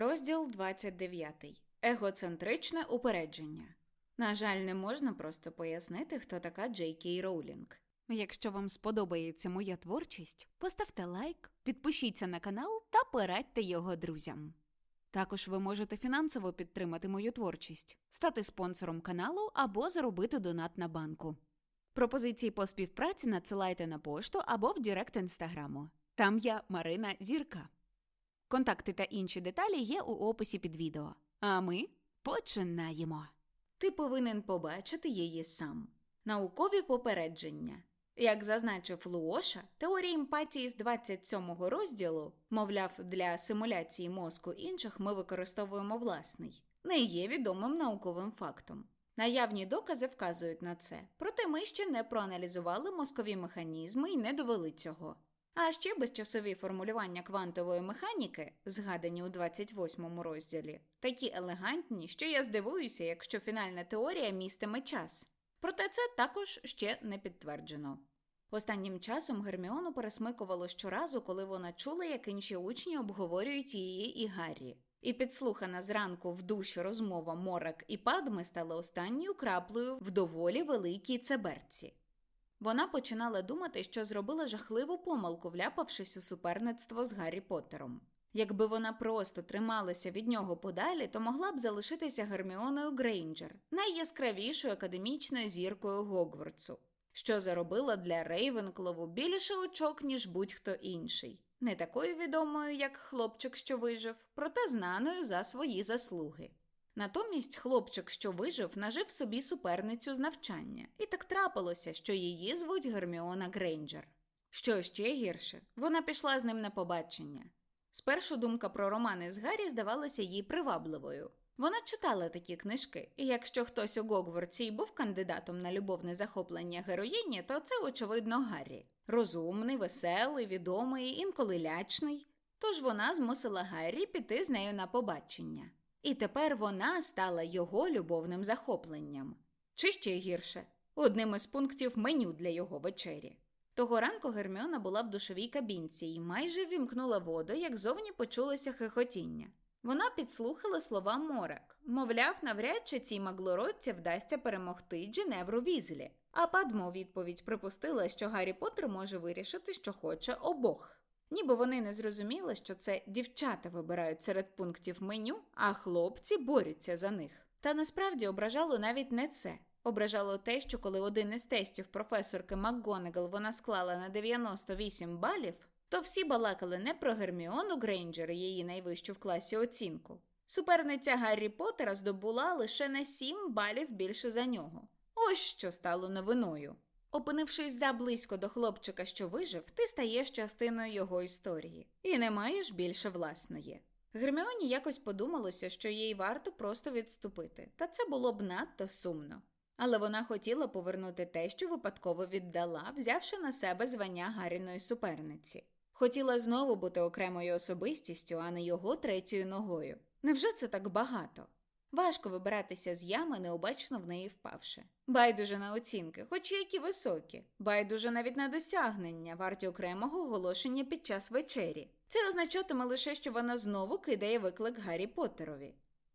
Розділ 29. Егоцентричне упередження. На жаль, не можна просто пояснити, хто така Джей Кей Роулінг. Якщо вам сподобається моя творчість, поставте лайк, підпишіться на канал та порадьте його друзям. Також ви можете фінансово підтримати мою творчість, стати спонсором каналу або заробити донат на банку. Пропозиції по співпраці надсилайте на пошту або в Директ інстаграму. Там я Марина Зірка. Контакти та інші деталі є у описі під відео. А ми починаємо. Ти повинен побачити її сам. Наукові попередження. Як зазначив Луоша, теорія емпатії з 27-го розділу, мовляв, для симуляції мозку інших ми використовуємо власний, не є відомим науковим фактом. Наявні докази вказують на це, проте ми ще не проаналізували мозкові механізми і не довели цього. А ще безчасові формулювання квантової механіки, згадані у 28 розділі, такі елегантні, що я здивуюся, якщо фінальна теорія містиме час. Проте це також ще не підтверджено. Останнім часом Герміону пересмикувало щоразу, коли вона чула, як інші учні обговорюють її і Гаррі. І підслухана зранку в душі розмова Морак і Падми стала останньою краплею в доволі великій цеберці. Вона починала думати, що зробила жахливу помилку, вляпавшись у суперництво з Гаррі Поттером. Якби вона просто трималася від нього подалі, то могла б залишитися Герміоною Грейнджер, найяскравішою академічною зіркою Гогвартсу, що заробила для Рейвенклову більше очок, ніж будь-хто інший. Не такою відомою, як хлопчик, що вижив, проте знаною за свої заслуги. Натомість хлопчик, що вижив, нажив собі суперницю з навчання, і так трапилося, що її звуть Герміона Грейнджер. Що ще гірше, вона пішла з ним на побачення. Спершу думка про романи з Гаррі здавалася їй привабливою. Вона читала такі книжки, і якщо хтось у Гогвартсі й був кандидатом на любовне захоплення героїні, то це, очевидно, Гаррі. Розумний, веселий, відомий, інколи лячний. Тож вона змусила Гаррі піти з нею на побачення. І тепер вона стала його любовним захопленням. Чи ще гірше, одним із пунктів меню для його вечері. Того ранку Герміона була в душовій кабінці і майже вімкнула воду, як зовні почулося хихотіння. Вона підслухала слова Морек, мовляв, навряд чи цій маглородці вдасться перемогти Джиневру Візлі, а Падмо у відповідь припустила, що Гаррі Поттер може вирішити, що хоче обох. Ніби вони не зрозуміли, що це дівчата вибирають серед пунктів меню, а хлопці борються за них. Та насправді ображало навіть не це. Ображало те, що коли один із тестів професорки МакГонагал вона склала на 98 балів, то всі балакали не про Герміону Грейнджер її найвищу в класі оцінку. Суперниця Гаррі Поттера здобула лише на 7 балів більше за нього. Ось що стало новиною. Опинившись заблизько до хлопчика, що вижив, ти стаєш частиною його історії і не маєш більше власної. Герміоні якось подумалося, що їй варто просто відступити, та це було б надто сумно. Але вона хотіла повернути те, що випадково віддала, взявши на себе звання Гаріної суперниці. Хотіла знову бути окремою особистістю, а не його третьою ногою. Невже це так багато? Важко вибиратися з ями, необачно в неї впавши. Байдуже на оцінки, хоч які високі, байдуже навіть на досягнення, варті окремого оголошення під час вечері. Це означатиме лише, що вона знову кидає виклик Гаррі Поттерові.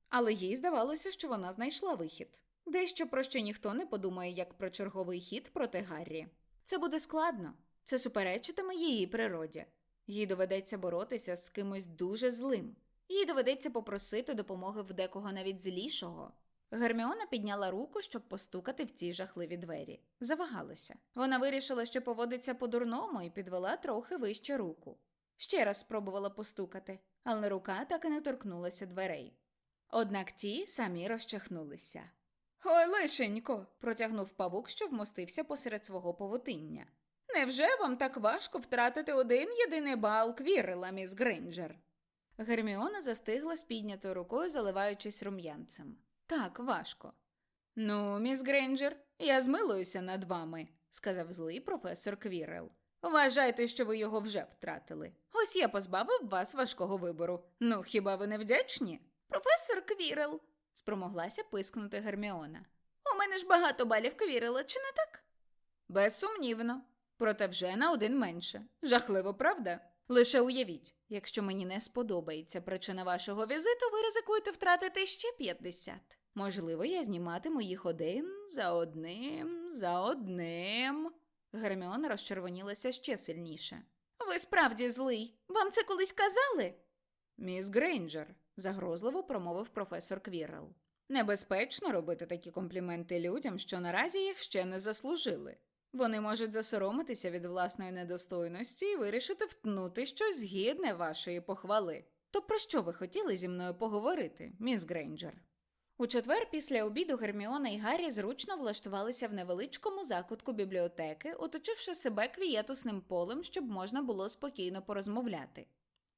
Але їй здавалося, що вона знайшла вихід. Дещо про що ніхто не подумає, як про черговий хід проти Гаррі. Це буде складно, це суперечитиме її природі. Їй доведеться боротися з кимось дуже злим. Їй доведеться попросити допомоги в декого навіть злішого. Герміона підняла руку, щоб постукати в ці жахливі двері. Завагалася. Вона вирішила, що поводиться по-дурному, і підвела трохи вище руку. Ще раз спробувала постукати, але рука так і не торкнулася дверей. Однак ті самі розчахнулися. Ой, лишенько, протягнув павук, що вмостився посеред свого повутиння. Невже вам так важко втратити один єдиний бал квірела, міс Грейнджер? Герміона застигла з піднятою рукою, заливаючись рум'янцем. Так, важко. Ну, міс Грейнджер, я змилуюся над вами, сказав злий професор Квірел. Вважайте, що ви його вже втратили. Ось я позбавив вас важкого вибору. Ну, хіба ви не вдячні? Професор Квірел, спромоглася пискнути Герміона. У мене ж багато балів Квірела, чи не так? Безсумнівно. Проте вже на один менше. Жахливо, правда? Лише уявіть, якщо мені не сподобається причина вашого візиту, ви ризикуєте втратити ще 50. Можливо, я зніматиму їх один за одним, за одним. Герміона розчервонілася ще сильніше. Ви справді злий. Вам це колись казали? Міс Грейнджер, загрозливо промовив професор Квіррел. Небезпечно робити такі компліменти людям, що наразі їх ще не заслужили. Вони можуть засоромитися від власної недостойності і вирішити втнути щось гідне вашої похвали. То про що ви хотіли зі мною поговорити, міс Грейнджер? У четвер після обіду Герміона і Гаррі зручно влаштувалися в невеличкому закутку бібліотеки, оточивши себе квієтусним полем, щоб можна було спокійно порозмовляти.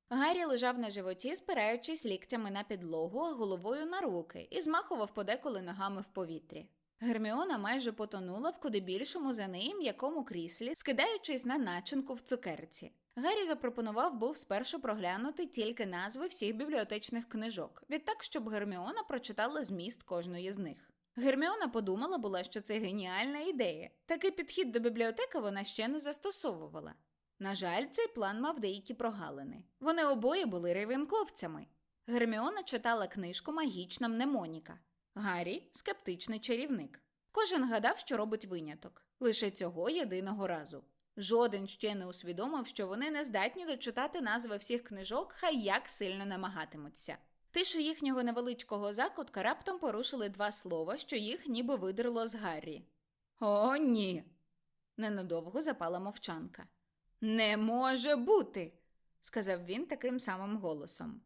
Гаррі лежав на животі, спираючись ліктями на підлогу, а головою на руки, і змахував подеколи ногами в повітрі. Герміона майже потонула в куди більшому за неї м'якому кріслі, скидаючись на начинку в цукерці. Гаррі запропонував був спершу проглянути тільки назви всіх бібліотечних книжок, відтак, щоб Герміона прочитала зміст кожної з них. Герміона подумала була, що це геніальна ідея. Такий підхід до бібліотеки вона ще не застосовувала. На жаль, цей план мав деякі прогалини. Вони обоє були рейвенкловцями. Герміона читала книжку Магічна мнемоніка. Гаррі скептичний чарівник. Кожен гадав, що робить виняток. Лише цього єдиного разу. Жоден ще не усвідомив, що вони не здатні дочитати назви всіх книжок, хай як сильно намагатимуться. Тишу їхнього невеличкого закутка раптом порушили два слова, що їх ніби видерло з Гаррі. О, ні. Ненадовго запала мовчанка. Не може бути, сказав він таким самим голосом.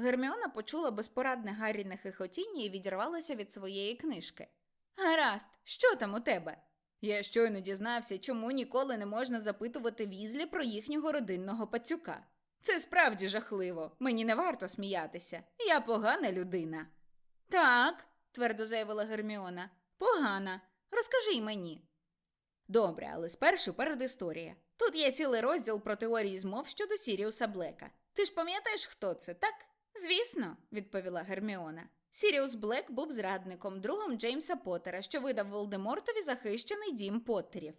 Герміона почула безпорадне Гарріне хихотіння і відірвалася від своєї книжки. Гаразд, що там у тебе? Я щойно дізнався, чому ніколи не можна запитувати візлі про їхнього родинного пацюка. Це справді жахливо, мені не варто сміятися. Я погана людина. Так, твердо заявила Герміона. Погана. Розкажи й мені. Добре, але спершу передісторія. Тут є цілий розділ про теорії змов щодо Сіріуса Блека. Ти ж пам'ятаєш, хто це, так? Звісно, відповіла Герміона. Сіріус Блек був зрадником, другом Джеймса Поттера, що видав Волдемортові захищений дім Поттерів.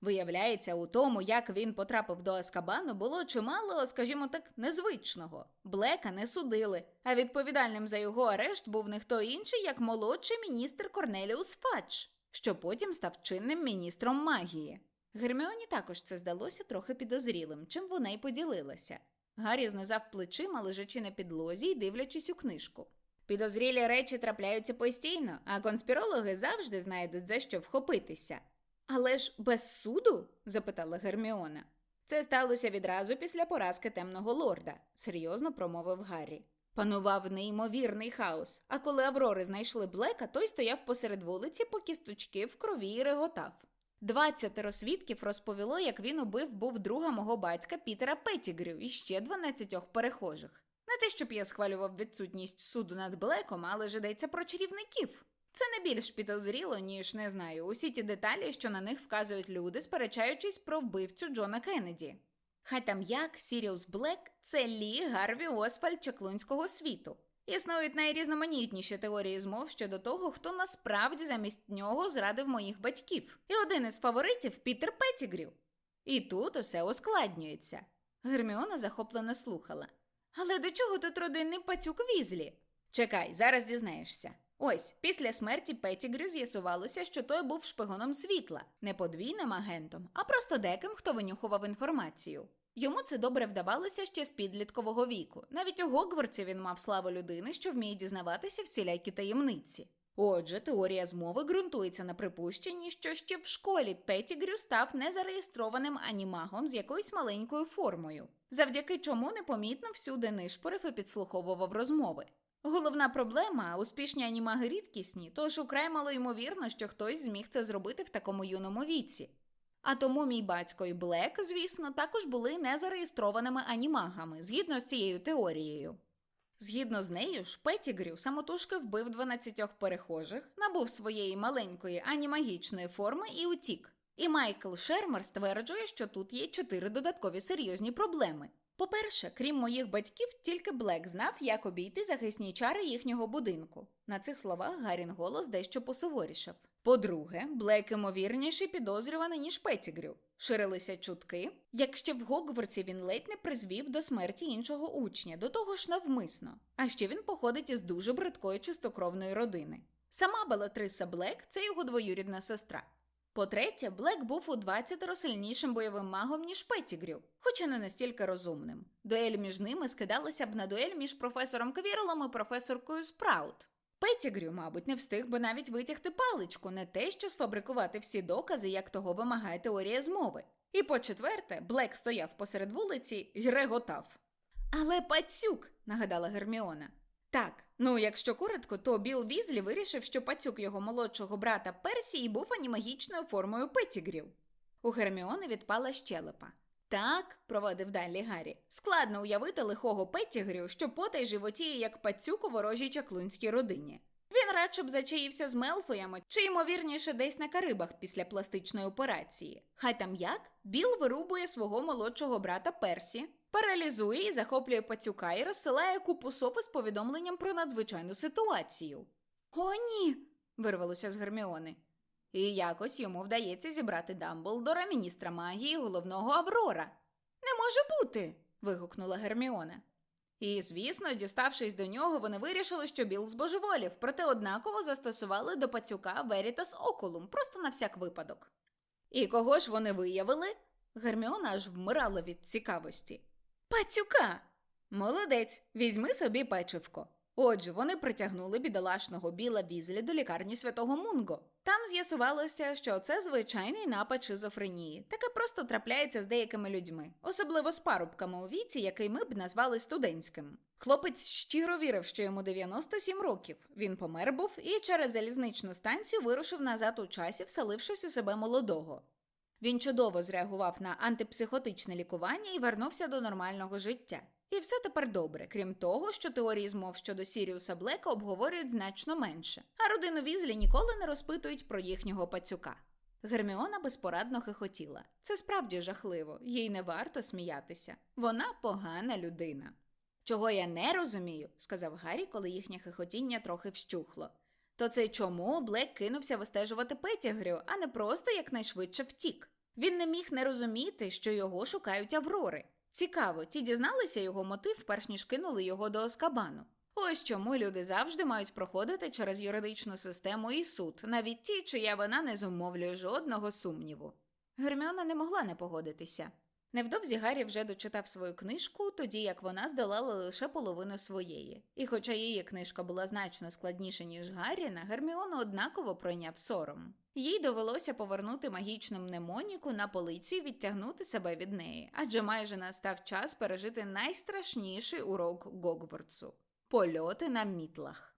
Виявляється, у тому, як він потрапив до Аскабану, було чимало, скажімо так, незвичного. Блека не судили, а відповідальним за його арешт був не хто інший, як молодший міністр Корнеліус Фадж, що потім став чинним міністром магії. Герміоні також це здалося трохи підозрілим, чим вона й поділилася. Гаррі знизав плечима, лежачи на підлозі й дивлячись у книжку. Підозрілі речі трапляються постійно, а конспірологи завжди знайдуть за що вхопитися. Але ж без суду? запитала Герміона. Це сталося відразу після поразки темного лорда, серйозно промовив Гаррі. Панував неймовірний хаос, а коли Аврори знайшли Блека, той стояв посеред вулиці по кісточки в крові і реготав. Двадцятеро свідків розповіло, як він убив був друга мого батька Пітера Петтігрю і ще дванадцятьох перехожих. Не те, щоб я схвалював відсутність суду над Блеком, але ж йдеться про чарівників. Це не більш підозріло, ніж не знаю, усі ті деталі, що на них вказують люди, сперечаючись про вбивцю Джона Кеннеді. Хай там як Сіріус Блек це Лі Гарві Освальд Чаклунського світу. Існують найрізноманітніші теорії змов щодо того, хто насправді замість нього зрадив моїх батьків. І один із фаворитів Пітер Петігрів. І тут усе ускладнюється. Герміона захоплено слухала. Але до чого тут родинний пацюк візлі? Чекай, зараз дізнаєшся. Ось, після смерті Петтігрю з'ясувалося, що той був шпигоном світла, не подвійним агентом, а просто деким, хто винюхував інформацію. Йому це добре вдавалося ще з підліткового віку. Навіть у Гогвартсі він мав славу людини, що вміє дізнаватися всілякі таємниці. Отже, теорія змови ґрунтується на припущенні, що ще в школі Петтігрю став незареєстрованим анімагом з якоюсь маленькою формою, завдяки чому непомітно всюди нишпорив і підслуховував розмови. Головна проблема успішні анімаги рідкісні, тож украй мало ймовірно, що хтось зміг це зробити в такому юному віці. А тому мій батько і Блек, звісно, також були незареєстрованими анімагами, згідно з цією теорією. Згідно з нею, ж Петтігрю самотужки вбив 12 перехожих, набув своєї маленької анімагічної форми і утік. І Майкл Шермер стверджує, що тут є чотири додаткові серйозні проблеми. По-перше, крім моїх батьків, тільки Блек знав, як обійти захисні чари їхнього будинку. На цих словах Гарін голос дещо посуворішав. По-друге, Блек імовірніший підозрюваний, ніж Петтігрю. Ширилися чутки, як ще в Гогвартсі він ледь не призвів до смерті іншого учня, до того ж навмисно. А ще він походить із дуже бридкої чистокровної родини. Сама Белатриса Блек це його двоюрідна сестра. По-третє, Блек був у 20 сильнішим бойовим магом, ніж Петтігрю, хоча не настільки розумним. Дуель між ними скидалася б на дуель між професором Квіролом і професоркою Спраут. Петтігрю, мабуть, не встиг би навіть витягти паличку, не те, що сфабрикувати всі докази, як того вимагає теорія змови. І по-четверте, Блек стояв посеред вулиці і реготав. Але пацюк, нагадала Герміона. Так, ну якщо коротко, то Біл Візлі вирішив, що пацюк його молодшого брата Персії був анімагічною формою Петтігрів. У Герміони відпала щелепа. Так, проводив далі Гаррі, складно уявити лихого Петтігрю, що потай животіє як пацюк у ворожій чаклунській родині. Він радше б зачаївся з Мелфоями чи, ймовірніше, десь на Карибах після пластичної операції. Хай там як, Біл вирубує свого молодшого брата Персі, паралізує і захоплює пацюка і розсилає купу софи з повідомленням про надзвичайну ситуацію. О, ні. вирвалося з Герміони. І якось йому вдається зібрати Дамблдора, міністра магії, головного Аврора. Не може бути. вигукнула Герміона. І, звісно, діставшись до нього, вони вирішили, що Біл збожеволів, проте однаково застосували до пацюка Верітас Окулум, просто на всяк випадок. І кого ж вони виявили? Герміона аж вмирала від цікавості. Пацюка! Молодець, візьми собі печивко. Отже, вони притягнули бідолашного біла візлі до лікарні святого Мунго. Там з'ясувалося, що це звичайний напад шизофренії. Таке просто трапляється з деякими людьми, особливо з парубками у віці, який ми б назвали студентським. Хлопець щиро вірив, що йому 97 років. Він помер був і через залізничну станцію вирушив назад у часі, вселившись у себе молодого. Він чудово зреагував на антипсихотичне лікування і вернувся до нормального життя. І все тепер добре, крім того, що теорії змов щодо Сіріуса Блека обговорюють значно менше, а родину Візлі ніколи не розпитують про їхнього пацюка. Герміона безпорадно хихотіла. Це справді жахливо, їй не варто сміятися. Вона погана людина. Чого я не розумію, сказав Гаррі, коли їхнє хихотіння трохи вщухло. То це чому Блек кинувся вистежувати Петігрю, а не просто якнайшвидше втік. Він не міг не розуміти, що його шукають Аврори. Цікаво, ті дізналися його мотив, перш ніж кинули його до Оскабану. Ось чому люди завжди мають проходити через юридичну систему і суд, навіть ті, чия вина не зумовлює жодного сумніву. Герміона не могла не погодитися. Невдовзі Гаррі вже дочитав свою книжку, тоді як вона здолала лише половину своєї. І хоча її книжка була значно складніша, ніж Гарріна, Герміону однаково пройняв сором. Їй довелося повернути магічну мнемоніку на полицю і відтягнути себе від неї, адже майже настав час пережити найстрашніший урок Гогвартсу польоти на мітлах.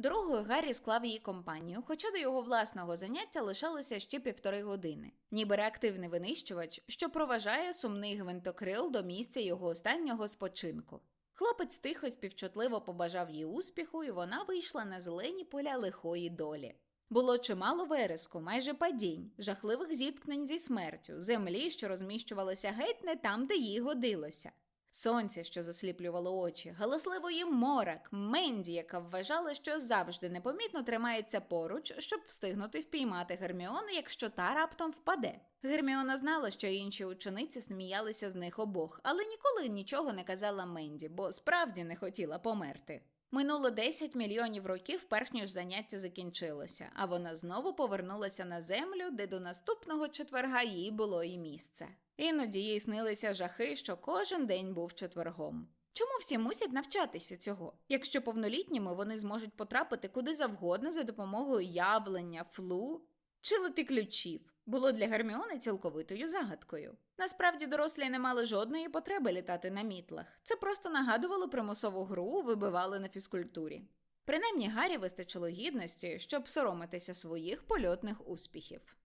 Дорогою Гаррі склав її компанію, хоча до його власного заняття лишалося ще півтори години, ніби реактивний винищувач, що проважає сумний гвинтокрил до місця його останнього спочинку. Хлопець тихо співчутливо побажав їй успіху, і вона вийшла на зелені поля лихої долі. Було чимало вереску, майже падінь, жахливих зіткнень зі смертю, землі, що розміщувалися геть не там, де їй годилося. Сонце, що засліплювало очі, галасливої морок, Менді, яка вважала, що завжди непомітно тримається поруч, щоб встигнути впіймати Герміону, якщо та раптом впаде. Герміона знала, що інші учениці сміялися з них обох, але ніколи нічого не казала Менді, бо справді не хотіла померти. Минуло 10 мільйонів років, перш ніж заняття закінчилося, а вона знову повернулася на землю, де до наступного четверга їй було і місце. Іноді їй снилися жахи, що кожен день був четвергом. Чому всі мусять навчатися цього? Якщо повнолітніми вони зможуть потрапити куди завгодно за допомогою явлення, флу чи лети ключів, було для Герміони цілковитою загадкою. Насправді дорослі не мали жодної потреби літати на мітлах. Це просто нагадувало примусову гру, вибивали на фізкультурі. Принаймні Гаррі вистачило гідності, щоб соромитися своїх польотних успіхів.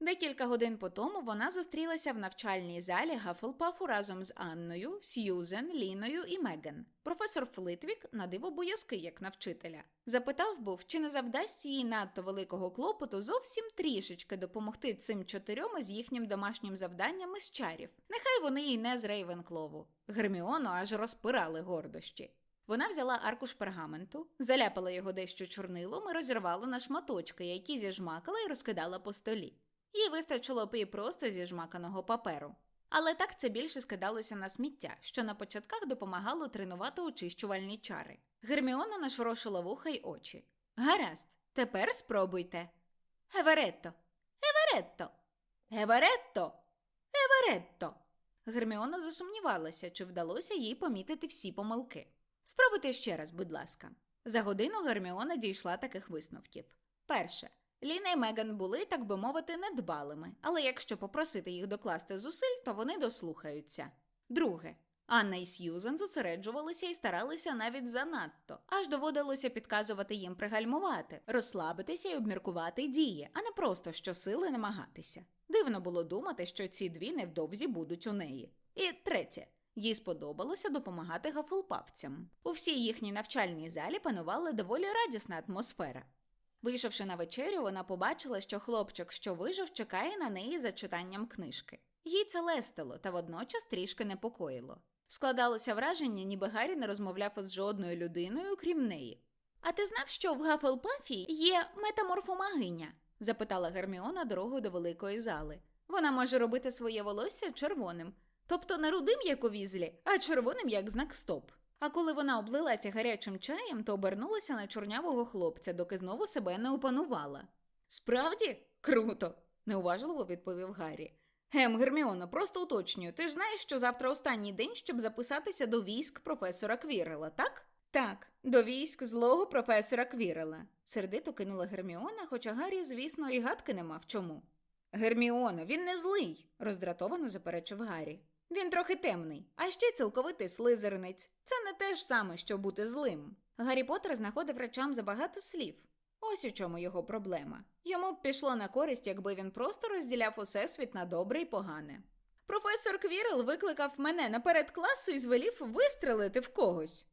Декілька годин по тому вона зустрілася в навчальній залі Гафлпафу разом з Анною, Сьюзен, Ліною і Меган. Професор Флитвік на диво боязкий, як на вчителя. Запитав був, чи не завдасть їй надто великого клопоту зовсім трішечки допомогти цим чотирьом із їхнім домашнім завданням із чарів. Нехай вони й не з Рейвенклову. Герміону аж розпирали гордощі. Вона взяла аркуш пергаменту, заляпала його дещо чорнилом і розірвала на шматочки, які зіжмакала і розкидала по столі. Їй вистачило б і просто зіжмаканого паперу. Але так це більше скидалося на сміття, що на початках допомагало тренувати очищувальні чари. Герміона нашорошила вуха й очі. Гаразд, тепер спробуйте. Еверетто, Еверетто, Еверетто, Еверетто. Герміона засумнівалася, чи вдалося їй помітити всі помилки. Спробуйте ще раз, будь ласка. За годину Герміона дійшла таких висновків. Перше. Ліна і Меган були, так би мовити, недбалими, але якщо попросити їх докласти зусиль, то вони дослухаються. Друге. Анна і Сьюзен зосереджувалися і старалися навіть занадто, аж доводилося підказувати їм пригальмувати, розслабитися і обміркувати дії, а не просто щосили намагатися. Дивно було думати, що ці дві невдовзі будуть у неї. І третє. Їй сподобалося допомагати гафлпавцям. У всій їхній навчальній залі панувала доволі радісна атмосфера. Вийшовши на вечерю, вона побачила, що хлопчик, що вижив, чекає на неї за читанням книжки. Їй це лестило та водночас трішки непокоїло. Складалося враження, ніби Гаррі не розмовляв із жодною людиною, крім неї. А ти знав, що в Гафелпафі є метаморфомагиня? запитала Герміона дорогою до великої зали. Вона може робити своє волосся червоним, тобто не рудим, як у візлі, а червоним, як знак стоп. А коли вона облилася гарячим чаєм, то обернулася на чорнявого хлопця, доки знову себе не опанувала. Справді? Круто, неуважливо відповів Гаррі. Гем, Герміона, просто уточнюю. Ти ж знаєш, що завтра останній день, щоб записатися до військ професора Квірела, так? Так, до військ злого професора Квірела, сердито кинула Герміона, хоча Гаррі, звісно, і гадки не мав чому. Герміоно, він не злий, роздратовано заперечив Гаррі. Він трохи темний, а ще цілковитий слизеринець. Це не те ж саме, що бути злим. Гаррі Поттер знаходив речам забагато слів. Ось у чому його проблема. Йому б пішло на користь, якби він просто розділяв усе світ на добре і погане. Професор Квірел викликав мене наперед класу і звелів вистрелити в когось.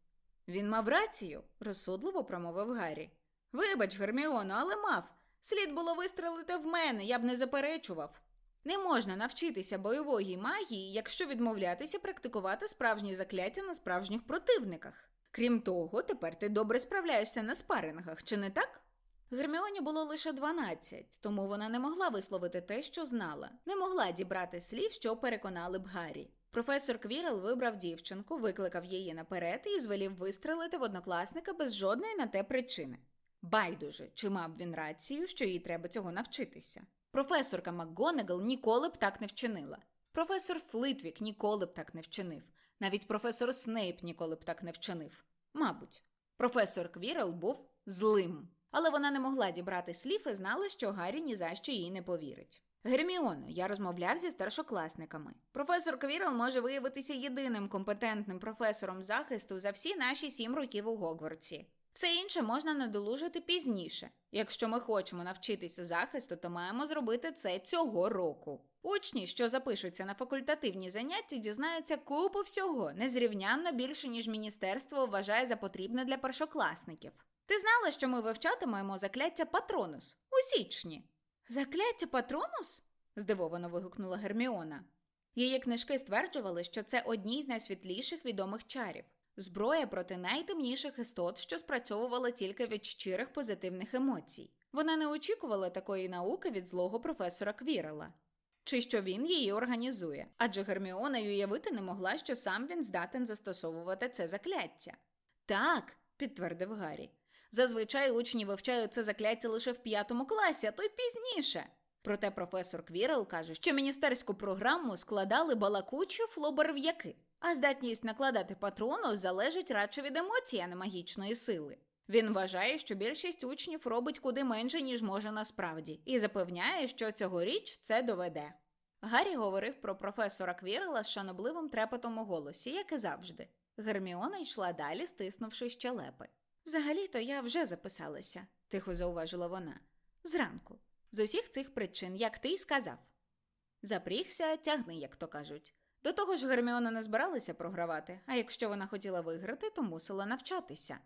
Він мав рацію, розсудливо промовив Гаррі. Вибач, Герміоно, але мав. Слід було вистрелити в мене, я б не заперечував. Не можна навчитися бойової магії, якщо відмовлятися практикувати справжні закляття на справжніх противниках. Крім того, тепер ти добре справляєшся на спарингах, чи не так? Герміоні було лише 12, тому вона не могла висловити те, що знала, не могла дібрати слів, що переконали б Гаррі. Професор Квірел вибрав дівчинку, викликав її наперед і звелів вистрелити в однокласника без жодної на те причини. Байдуже, чи мав він рацію, що їй треба цього навчитися. Професорка МакГонагал ніколи б так не вчинила. Професор Флитвік ніколи б так не вчинив. Навіть професор Снейп ніколи б так не вчинив. Мабуть, професор Квірел був злим, але вона не могла дібрати слів і знала, що Гаррі ні за що їй не повірить. Герміоно, я розмовляв зі старшокласниками. Професор Квірел може виявитися єдиним компетентним професором захисту за всі наші сім років у Гогвартсі. Все інше можна надолужити пізніше. Якщо ми хочемо навчитися захисту, то маємо зробити це цього року. Учні, що запишуться на факультативні заняття, дізнаються купу всього, незрівнянно більше, ніж міністерство вважає за потрібне для першокласників. Ти знала, що ми вивчатимемо закляття Патронус у січні? Закляття Патронус? здивовано вигукнула Герміона. Її книжки стверджували, що це одні з найсвітліших відомих чарів. Зброя проти найтемніших істот, що спрацьовувала тільки від щирих позитивних емоцій. Вона не очікувала такої науки від злого професора Квірела. Чи що він її організує, адже Герміона й уявити не могла, що сам він здатен застосовувати це закляття. Так, підтвердив Гаррі. Зазвичай учні вивчають це закляття лише в п'ятому класі, а то й пізніше. Проте професор Квірел каже, що міністерську програму складали балакучі флоберв'яки, а здатність накладати патрону залежить радше від емоцій, а не магічної сили. Він вважає, що більшість учнів робить куди менше, ніж може насправді, і запевняє, що цьогоріч це доведе. Гаррі говорив про професора Квірела з шанобливим трепетом у голосі, як і завжди. Герміона йшла далі, стиснувши щелепи. Взагалі-то я вже записалася, тихо зауважила вона. Зранку. З усіх цих причин, як ти й сказав. Запрігся, тягни, як то кажуть. До того ж, Герміона не збиралася програвати, а якщо вона хотіла виграти, то мусила навчатися.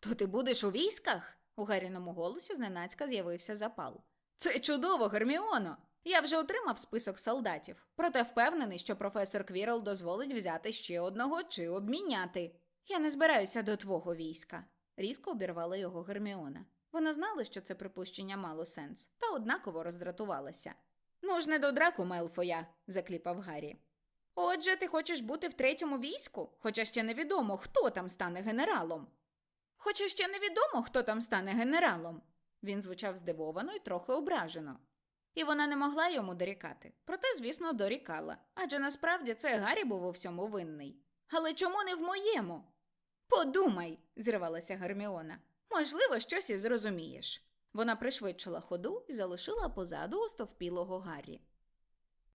То ти будеш у військах? У Гарріному голосі зненацька з'явився запал. Це чудово, Герміоно! Я вже отримав список солдатів, проте впевнений, що професор Квірл дозволить взяти ще одного чи обміняти. Я не збираюся до твого війська, різко обірвала його Герміона. Вона знала, що це припущення мало сенс, та однаково роздратувалася. Ну ж не до драку, Мелфоя, закліпав Гаррі. Отже, ти хочеш бути в третьому війську, хоча ще невідомо, хто там стане генералом. Хоча ще невідомо, хто там стане генералом. Він звучав здивовано і трохи ображено. І вона не могла йому дорікати. Проте, звісно, дорікала, адже насправді це Гаррі був у всьому винний. Але чому не в моєму? Подумай, зривалася Герміона. Можливо, щось і зрозумієш. Вона пришвидшила ходу і залишила позаду остовпілого Гаррі.